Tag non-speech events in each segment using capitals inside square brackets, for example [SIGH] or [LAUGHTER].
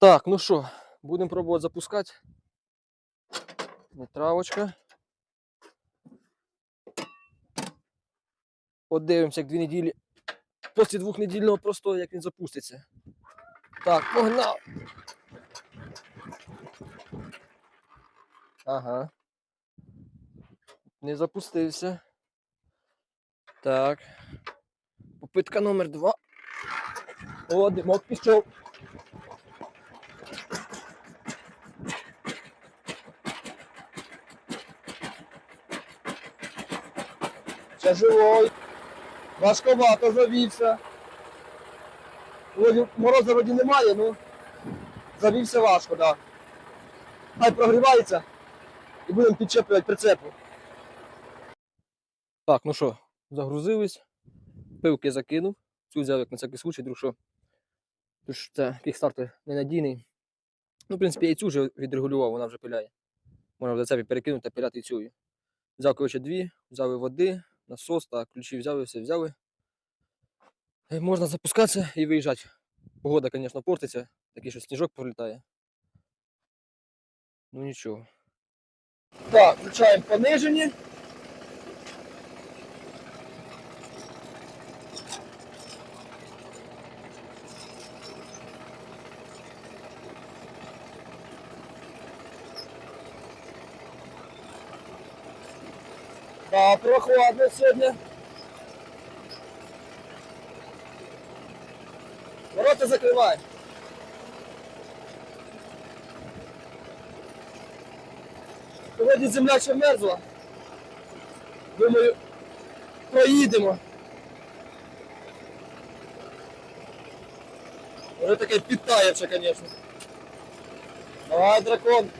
Так, ну що, будемо пробувати запускати. Травочка. Подивимося, як дві неділі. Після двохнедільного простою, як він запуститься. Так, погнав. Ага. Не запустився. Так. Попитка номер два. О, димок пішов. Ще живой. Важковато завівся. Морозу вроді немає, ну завівся важко, так. Да. Хай прогрівається і будемо підчеплювати прицепу. Так, ну що, загрузились. Пивки закинув. Цю взяв як на всякий случай, друг що. Тож це кікстартер ненадійний. Ну, в принципі, я і цю вже відрегулював, вона вже пиляє. Можна в зацепі перекинути та пиляти і цю. Взяв коротше дві, взяв води, насос та ключі взяли, все взяли. І Можна запускатися і виїжджати. Погода, звісно, портиться, такий що сніжок пролітає. Ну нічого. Так, включаємо понижені. Да, прохладно сьогодні. Ворота закривай. Сьогодні земля ще мерзла. Думаю, проїдемо. Вже таке підтає вже, звісно. Давай, дракон.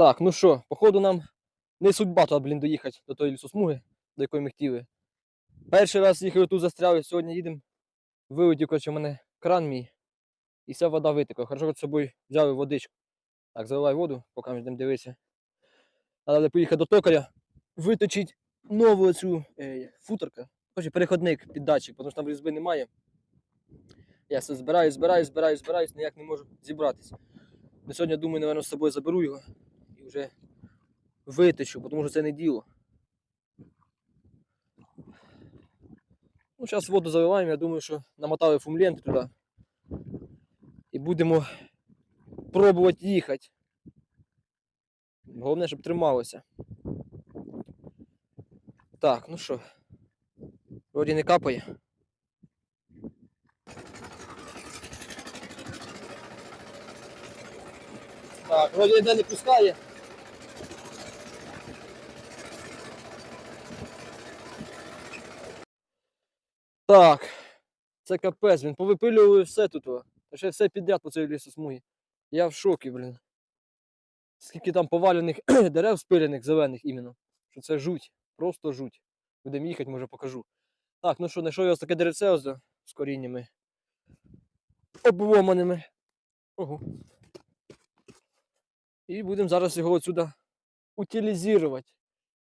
Так, ну що, походу нам не судьба туди, блін, доїхати до тої лісосмуги, до якої ми хотіли. Перший раз їхали тут застряли, сьогодні їдемо. Вилетів, коротше, у мене кран мій. І вся вода витекла. Хорошо, що з собою взяли водичку. Так, заливай воду, поки ми йдемо дивитися. Треба поїхати до токаря, виточити нову цю е, футорка. Коротше, переходник під датчик, тому що там різьби немає. Я все збираю, збираю, збираю, збираюсь, ніяк не можу зібратися. На сьогодні, думаю, напевно, з собою заберу його вже виточу, тому що це не діло. Ну, зараз воду заливаємо, я думаю, що намотали фумленти туди. І будемо пробувати їхати. Головне, щоб трималося. Так, ну що, вроді не капає. Так, вроді ніде не пускає. Так, це капець, він повипилював все тут. Ще все підряд по цій лісосмугі. Я в шокі, блін. Скільки там повалених [CLEARS THROAT] дерев спилених, зелених іменно. Що це жуть, просто жуть. Будемо їхати, може покажу. Так, ну що, знайшов я ось таке деревце ось з коріннями. Обломаними. Ого. І будемо зараз його отсюда утилізувати.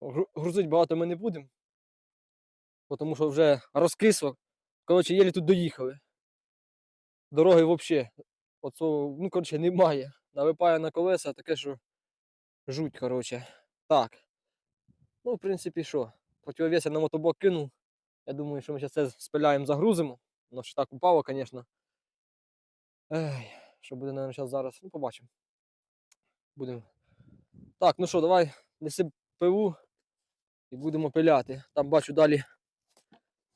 Гру- Грузити багато ми не будемо. Тому що вже розкисло. Коротше, єлі тут доїхали. Дороги взагалі. Оцього, ну, коротше, немає. Налипає на колеса, таке, що жуть, коротше. Так. Ну, в принципі, що? Противовес я на мотоблок кинув. Я думаю, що ми зараз це спиляємо, загрузимо. Воно ще так упало, звісно. Ей, що буде, наверное, зараз зараз. Ну, побачимо. Будемо. Так, ну що, давай неси пиву і будемо пиляти. Там бачу далі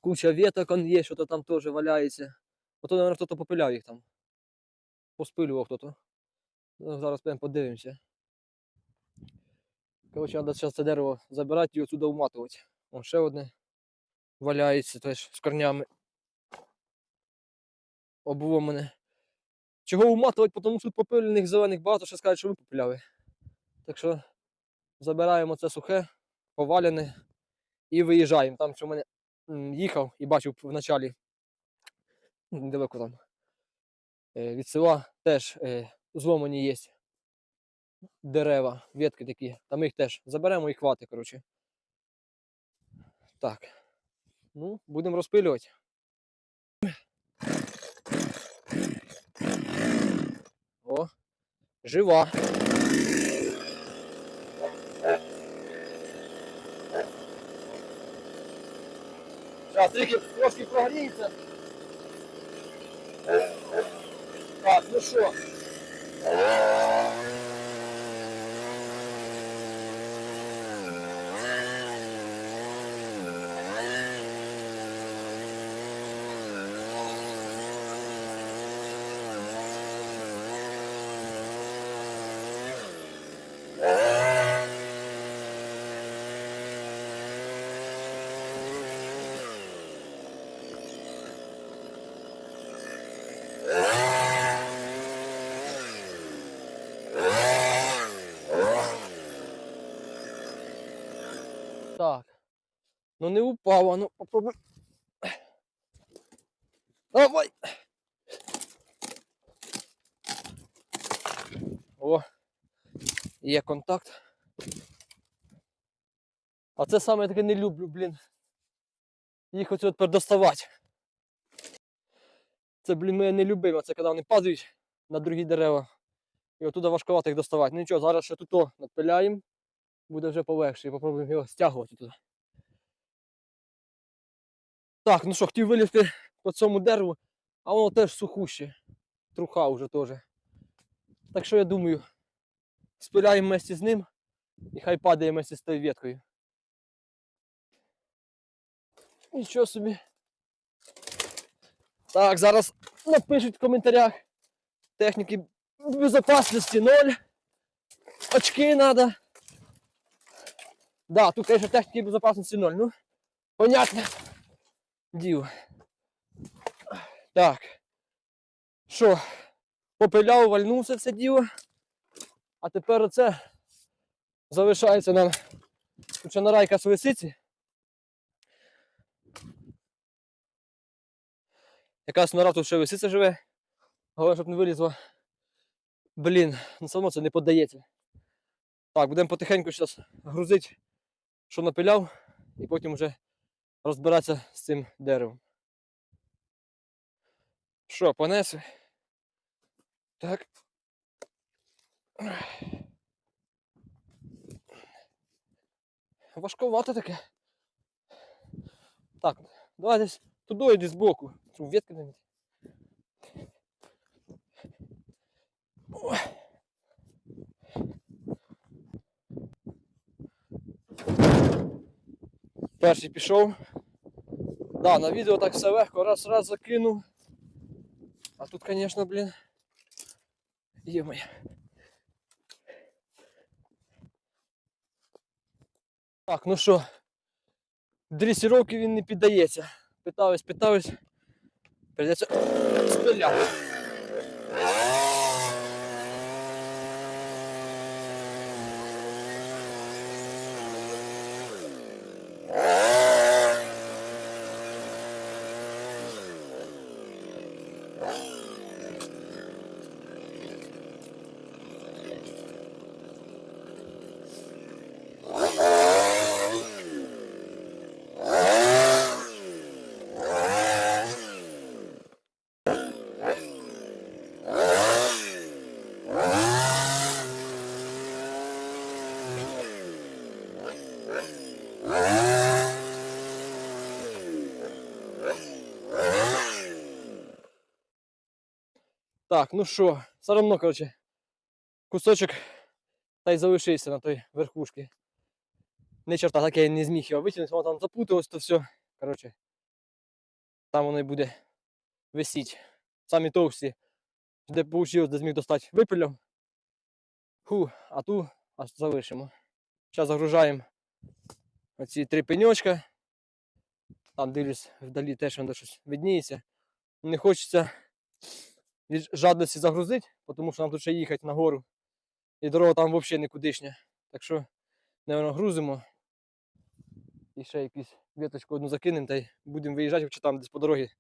куча веток он є, що то там теж валяється. Ото, мабуть, хтось попиляв їх там. Поспилював хто-то. Ну, зараз прям подивимося. Коротше, треба зараз це дерево забирати і отсюди уматувати. О, ще одне валяється теж з корнями. Обломане. Чого уматувати, тому що тут попилених зелених багато, ще скажуть, що ви попиляли. Так що забираємо це сухе, повалене і виїжджаємо. Там що в мене їхав і бачив в началі далеко там. е, Від села теж е, зломані є дерева, ветки такі. Там їх теж заберемо і хвати, коротше. Так. Ну, будемо розпилювати. О, жива. Зараз трохи трошки прогріється. Так, ну що? Так. Ну не упало, ну попробуй. Давай. О, є контакт. А це саме я таке не люблю, блін. Їх оце тепер доставати. Це, блін, моє нелюбиме. Це коли вони падають на другі дерева. І отуда важкувато їх доставати. Ну нічого, зараз ще тут надпиляємо. Буде вже полегше і попробуємо його стягувати туди. Так, ну що, хотів вилізти по цьому дереву, а воно теж сухуще. Труха вже теж. Так що я думаю, спиляємо вместе з ним і хай падає вместе з тою веткою. Нічого собі. Так, зараз напишуть в коментарях. Техніки безопасності ноль. Очки надо. Да, тут, конечно, техніки безопасності ноль. Ну, понятно. Діло. Так. Що? Попиляв, вальнувся все діло. А тепер оце залишається нам тут ще нарайка з лисиці. Якась нора тут ще лисиця живе. Головне, щоб не вилізла. Блін, ну одно це не подається. Так, будемо потихеньку зараз грузити, що напиляв, і потім вже розбиратися з цим деревом. Що, понесли? Так. Важковато таке. Так, давай десь туди йди збоку. Щоб ветки не. Перший пішов. Да, на відео так все легко, раз раз закинув. А тут, звісно, блін. Є. Так, ну що, дресіровки він не піддається. Питаюсь, питаюсь. Придеться [CLEARS THROAT] спиляти. Так, ну що, все одно, коротше, кусочок та й залишився на той верхушці. Не чорта, так я не зміг його витягнути, воно там запуталось, то все. Коротше, там воно і буде висіть. Самі товсті, де вийшло, де зміг достати, випиляв. Ху, а ту аж залишимо. Зараз загружаємо оці три пеньочка. Там дивлюсь, вдалі теж воно щось видніється. Не хочеться від жадності загрузити, тому що нам тут ще їхати на гору. І дорога там взагалі никудишня. Так що, наверное, грузимо. І ще якісь Віточку одну закинемо та й будемо виїжджати, чи там десь по дорозі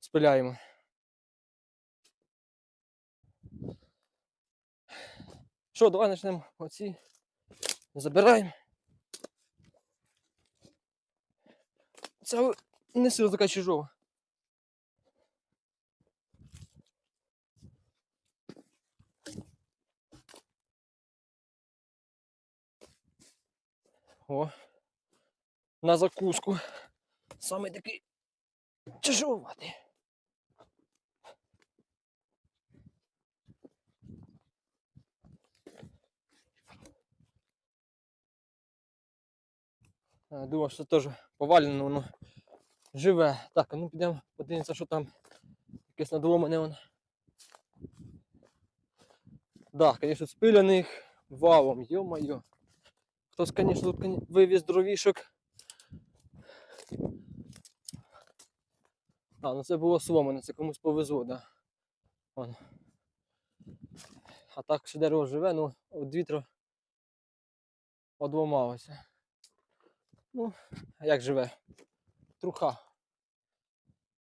спиляємо. Що, давай почнемо оці. Забираємо. Це не сила така чужого. О, на закуску. Саме такий тяжеловатий. Е, Думав, що теж повалено, воно живе. Так, ну підемо подивимося, що там якесь надломане воно. Да, звісно, спиляних валом, йо-моє. Хтось, звісно, тут вивіз дровішок. А, ну це було сломане, це комусь повезло, да. Вон. А так ще дерево живе, ну от вітро одламалося. Ну, як живе? Труха.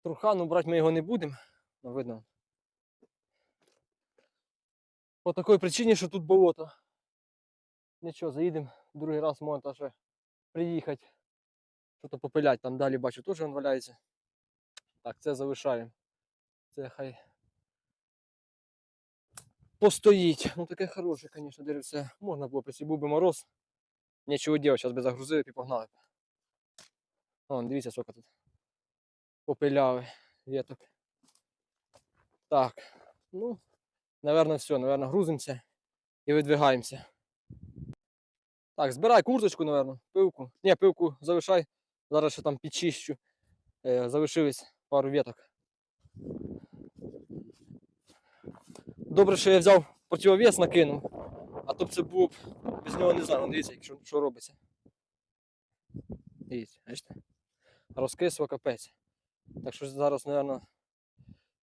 Труха, ну брати ми його не будемо. Ну, видно. По такій причині, що тут болото. Нічого, заїдемо другий раз можна ще приїхати. Що-то попилять, там далі бачу, теж він валяється. Так, це залишаємо. Це хай постоїть. Ну таке хороше, звісно, деревце. Можна було, якщо був би мороз. Нічого ділати, зараз би загрузили і погнали. Вон, дивіться, скільки тут. Попиляли веток. Так, ну, наверное, все, наверное, грузимося і видвигаємося. Так, збирай курточку, наверное, пилку. Ні, пилку залишай. Зараз ще там підчищу. Е, залишились пару веток. Добре, що я взяв противовес накинув. А то б це було б без нього не знаю. Вон Дивіться, що, що робиться. Дивіться, бачите? Розкисло капець. Так що зараз, мабуть,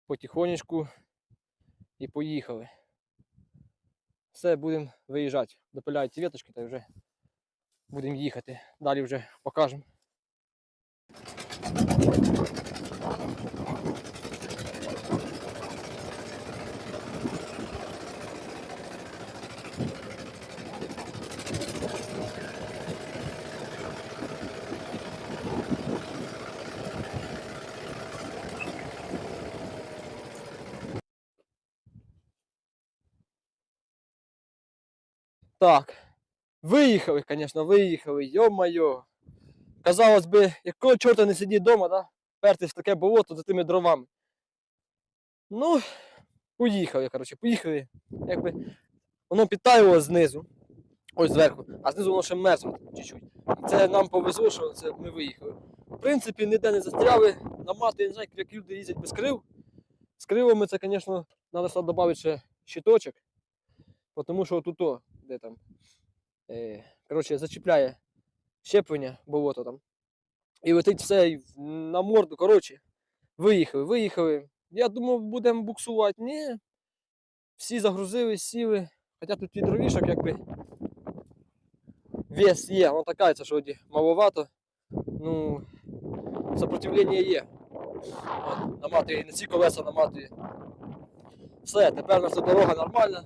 потихонечку і поїхали. Все, будемо виїжджати. Допиляють ці веточки та вже будемо їхати. Далі вже покажемо. Так. Виїхали, звісно, виїхали, йо-майо. Казалось би, якого чорта не сидіть вдома, да? Пертись в таке болото за тими дровами. Ну, поїхали, коротше, поїхали. Якби воно підтаювало знизу, ось зверху, а знизу воно ще мерзло чуть-чуть. Це нам повезло, що це ми виїхали. В принципі, ніде не застряли, намати, я не знаю, як люди їздять без крил. З кривами це, звісно, треба додати ще щиточок, тому що тут, де там, е, коротше, зачіпляє щеплення, болото там. І летить все на морду. Коротше, виїхали, виїхали. Я думав, будемо буксувати. Ні. Всі загрузили, сіли. Хоча тут і дровішок, якби. Вес є, воно така, що вроді маловато. Ну, сопротивлення є. От, наматує, на ці колеса наматує. Все, тепер у нас дорога нормальна.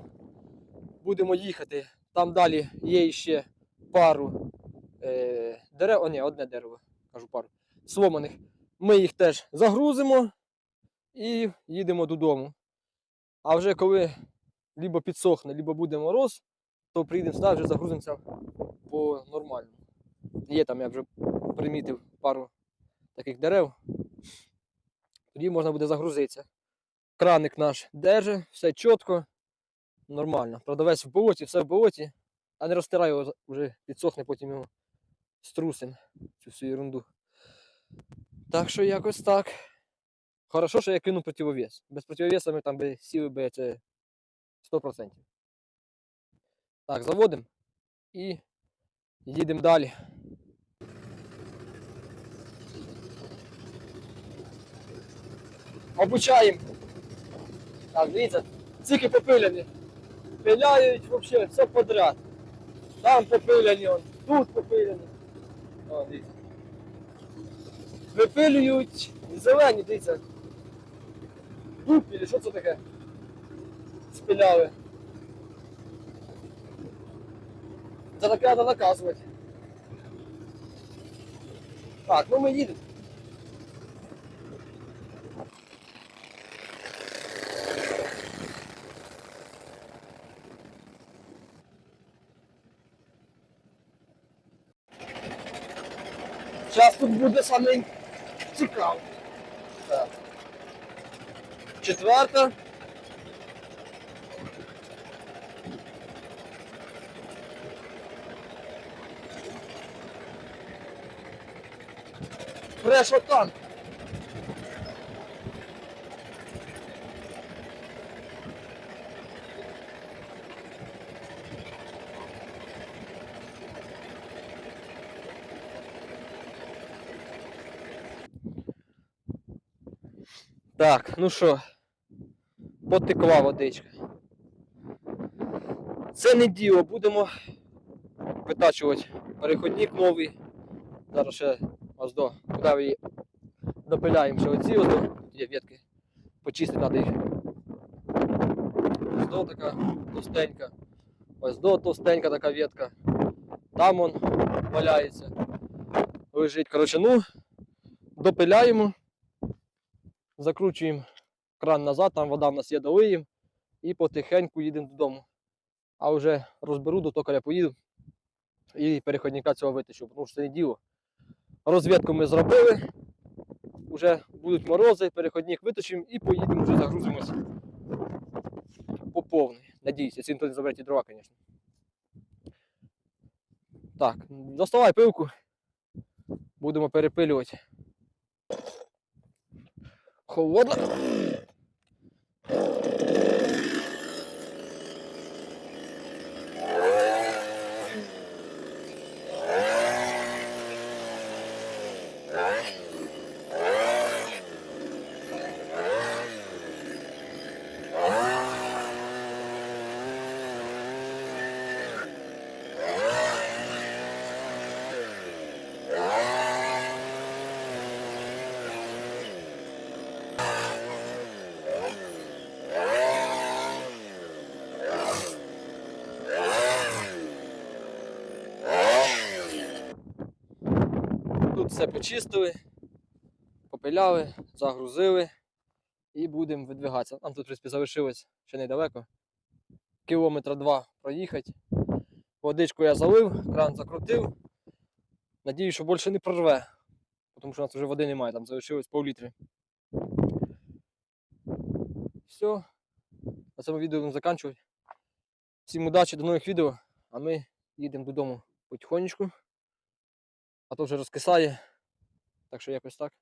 Будемо їхати. Там далі є ще пару е, дерев, о, ні, одне дерево, кажу пару, сломаних. Ми їх теж загрузимо і їдемо додому. А вже коли либо підсохне, либо буде мороз, то приїдемо сюди, вже загрузимося по нормальному. Є там, я вже примітив пару таких дерев. Тоді можна буде загрузитися. Краник наш держить, все чітко, нормально. Продавець в болоті, все в болоті, а не розтирай його, вже підсохне, потім його струсим цю всю ерунду. Так що якось так. Хорошо, що я кинув противовес. Без противовеса ми там би сіли би це 100%. Так, заводимо і їдемо далі. Обучаємо. Так, дивіться, тільки попиляні. Пиляють взагалі все подряд. Там попиляні, тут попиляні. Випилюють зелені, дивіться. Дупілі, що це таке? Спіляли. За таке треба наказувати. Так, ну ми їдемо. Зараз тут буде саме цікаво. Так. Четверта. Преш отак. Так, ну що, потекла водичка. Це не діло, будемо витачувати переходник новий. Зараз ще ось до, куди її допиляємо ще оці ось до, є ветки. Почистити треба їх. Ось така товстенька. Ось до товстенька така ветка. Там он валяється. Лежить. Коротше, ну, допиляємо закручуємо кран назад, там вода в нас є долиємо і потихеньку їдемо додому. А вже розберу до токаря поїду і переходника цього витащу, тому що це не діло. Розвідку ми зробили, вже будуть морози, переходник витащимо і поїдемо вже загрузимося по повній. Надіюся, якщо ніхто не забере ті дрова, звісно. Так, доставай пилку. Будемо перепилювати. Jugar... [LAUGHS] все почистили, попиляли, загрузили і будемо видвигатися. Нам тут, в принципі, залишилось ще недалеко. Кілометра два проїхати. Водичку я залив, кран закрутив. Надіюсь, що більше не прорве, тому що у нас вже води немає, там залишилось пол літри. Все. На цьому відео будемо закінчувати. Всім удачі, до нових відео, а ми їдемо додому потихонечку а то вже розкисає. Так що якось так.